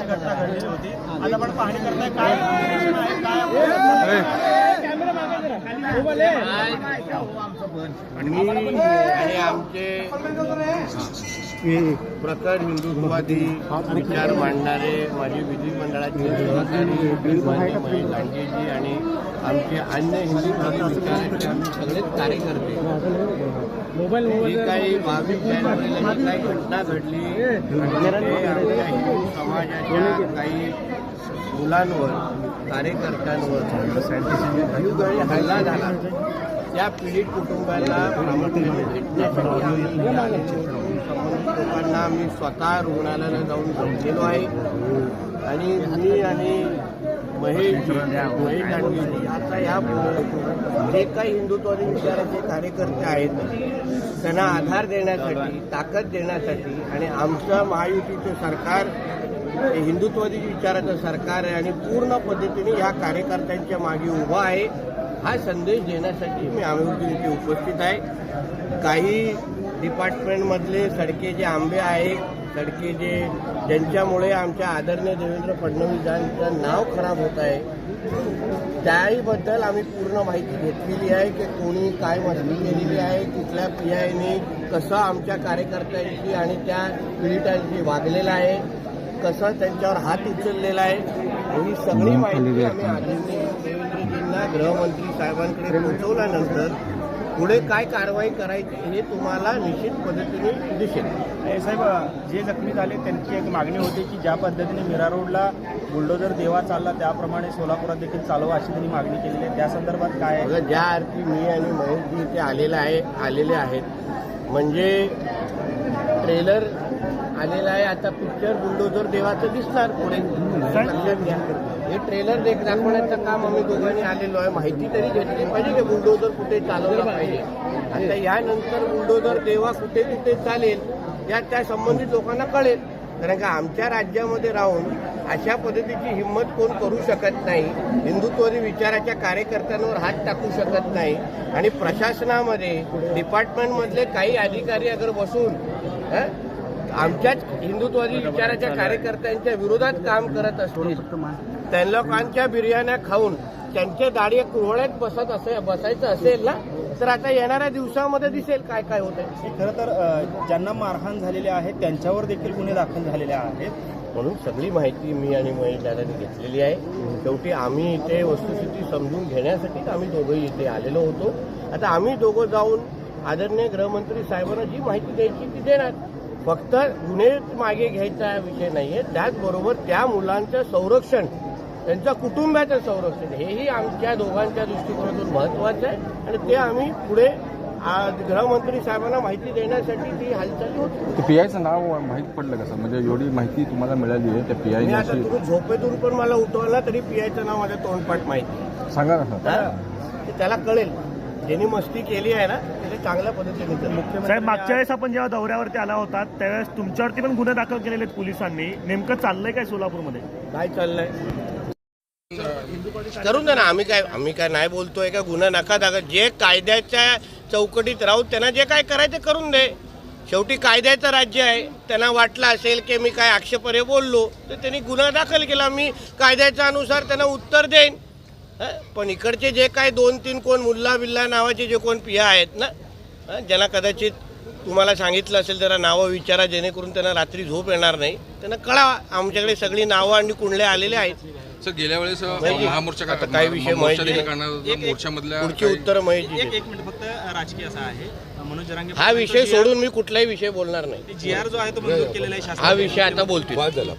अशी घटना घडलेली होती. आज आपण पाहणी करताय काय आहे, आणि आमचे प्रखर हिंदुत्ववादी विचार मांडणारे माझे विधिमंडळाचे सहकारी महेश लांडेजी आणि आमचे अन्य हिंदुत्ववादी विचाराचे आम्ही सगळेच कार्यकर्ते. जी काही बावीस जानेवारीला जी काही घटना घडली. ते हिंदू समाजाच्या काही मुलांवर कार्यकर्त्यांवर हल्ला झाला. त्या पीडित कुटुंबाला प्रामुख्याने भेटण्यासाठी आम्ही. संबंधित लोकांना मी स्वतः रुग्णालयाला जाऊन भेटलेलो आहे. आणि मी आणि महेश महेश गांधीजी आता जे काही हिंदुत्वादी विचाराचे कार्यकर्ते आहेत त्यांना आधार देण्यासाठी ताकद देण्यासाठी आणि आमचं महायुतीचं सरकार हिंदुत्वादी विचाराचं सरकार आहे आणि पूर्ण पद्धतीने ह्या कार्यकर्त्यांच्या मागे उभा आहे हा संदेश देण्यासाठी मी आम्ही इथे उपस्थित आहे. काही डिपार्टमेंटमधले सडके जे आंबे आहेत सडके जे ज्यांच्यामुळे आमच्या आदरणीय देवेंद्र फडणवीसांचं नाव खराब होत आहे त्याहीबद्दल आम्ही पूर्ण माहिती घेतलेली आहे की कोणी काय मदती केलेली आहे कुठल्या पी आयने कसं आमच्या कार्यकर्त्यांशी आणि त्या पीडितांशी वागलेलं आहे कसं त्यांच्यावर हात उचललेला आहे ही सगळी माहिती आम्ही आदरणीय देवेंद्रजींना गृहमंत्री साहेबांकडे पोहोचवल्यानंतर पुढे काय कारवाई करायची हे तुम्हाला निश्चित पद्धतीने दिसेल. साहेब जे जखमी झाले त्यांची एक मागणी होती की ज्या पद्धतीने मीरा रोडला बुलडोजर देवा चालला त्याप्रमाणे सोलापुरात देखील चालवा अशी त्यांनी मागणी केलेली आहे. त्या संदर्भात काय आहे? ज्या अर्थी मी आणि महेशजी इथे आलेला आहे आलेले आहेत म्हणजे ट्रेलर आलेला आहे. आता पिक्चर बुलडोजर देवाचं दिसणार. पुढे लक्षात घ्या. हे ट्रेलर देख दाखवण्याचं काम आम्ही दोघांनी आलेलो आहे. माहिती तरी घेतली पाहिजे की बुलडोजर कुठे चालवलं पाहिजे. आता यानंतर बुलडोजर देवा कुठे कुठे चालेल या त्या संबंधित लोकांना कळेल. कारण का आमच्या राज्यामध्ये राहून अशा पद्धतीची हिंमत कोण करू शकत नाही. हिंदुत्ववादी विचाराच्या कार्यकर्त्यांवर हात टाकू शकत नाही. आणि प्रशासनामध्ये डिपार्टमेंटमधले काही अधिकारी अगर बसून आमच्याच हिंदुत्ववादी विचाराच्या कार्यकर्त्यांच्या विरोधात काम करत असतील. त्या लोकांच्या बिर्याण्या खाऊन त्यांच्या दाढी कुरवड्यात बसत असे बसायचं असेल ना तर आता येणाऱ्या दिवसामध्ये दिसेल काय काय होतंय. खरं तर ज्यांना मारहाण झालेली आहे त्यांच्यावर देखील गुन्हे दाखल झालेले आहेत. म्हणून सगळी माहिती मी आणि महेश दादांनी घेतलेली आहे. शेवटी आम्ही इथे वस्तुस्थिती समजून घेण्यासाठीच आम्ही दोघंही इथे आलेलो होतो. आता आम्ही दोघं जाऊन आदरणीय गृहमंत्री साहेबांना जी माहिती द्यायची ती देणार. फक्त गुन्हे मागे घ्यायचा विषय नाहीये. त्याचबरोबर त्या मुलांचं संरक्षण त्यांच्या कुटुंबाचं संरक्षण हेही आमच्या दोघांच्या दृष्टिकोनातून महत्वाचं आहे. आणि ते आम्ही पुढे गृहमंत्री साहेबांना माहिती देण्यासाठी ती हालचाल होती ते पीआयचं नाव माहीत पडलं का सर म्हणजे एवढी माहिती तुम्हाला मिळाली आहे त्या आता तुम्ही झोपेतून पण मला उठवला तरी पीआयचं नाव माझ्या तोंडपाठ माहिती सांगा ना त्याला कळेल. ज्यांनी मस्ती केली आहे ना ते चांगल्या पद्धतीने करेल. साहेब मागच्या वेळेस आपण जेव्हा दौऱ्यावरती आला होता त्यावेळेस तुमच्यावरती पण गुन्हे दाखल केलेले आहेत पोलिसांनी. नेमकं चाललंय काय सोलापूरमध्ये? काय चाललंय? करून दे ना आम्ही काय आम्ही काय नाही बोलतोय का? गुन्हा नका दाखल जे कायद्याच्या चौकटीत राहून त्यांना जे काय करायचं करून दे. शेवटी कायद्याचं राज्य आहे. त्यांना वाटलं असेल की मी काय आक्षेपार्ह बोललो तर त्यांनी गुन्हा दाखल केला. मी कायद्याच्या अनुसार त्यांना उत्तर देईन? पण इकडचे जे काय दोन तीन कोण मुल्ला बिल्ला नावाचे जे कोण पिया आहेत ना? ज्यांना कदाचित तुम्हाला सांगितलं असेल जरा नावं विचारा जेणेकरून त्यांना रात्री झोप येणार नाही. त्यांना कळावा आमच्याकडे सगळी नावं आणि कुंडले आलेले आहेत. सर गेल्या वेळेस महामोर्चा आता का- काय विषय. मोर्चामधल्या पुढची काही- उत्तर माहिती एक दे. एक मिनिट फक्त राजकीय असा आहे. मनोज जरांगे हा विषय सोडून मी कुठलाही विषय बोलणार नाही. जी आर जो आहे तो मंजूर केलेला आहे हा विषय आता झाला.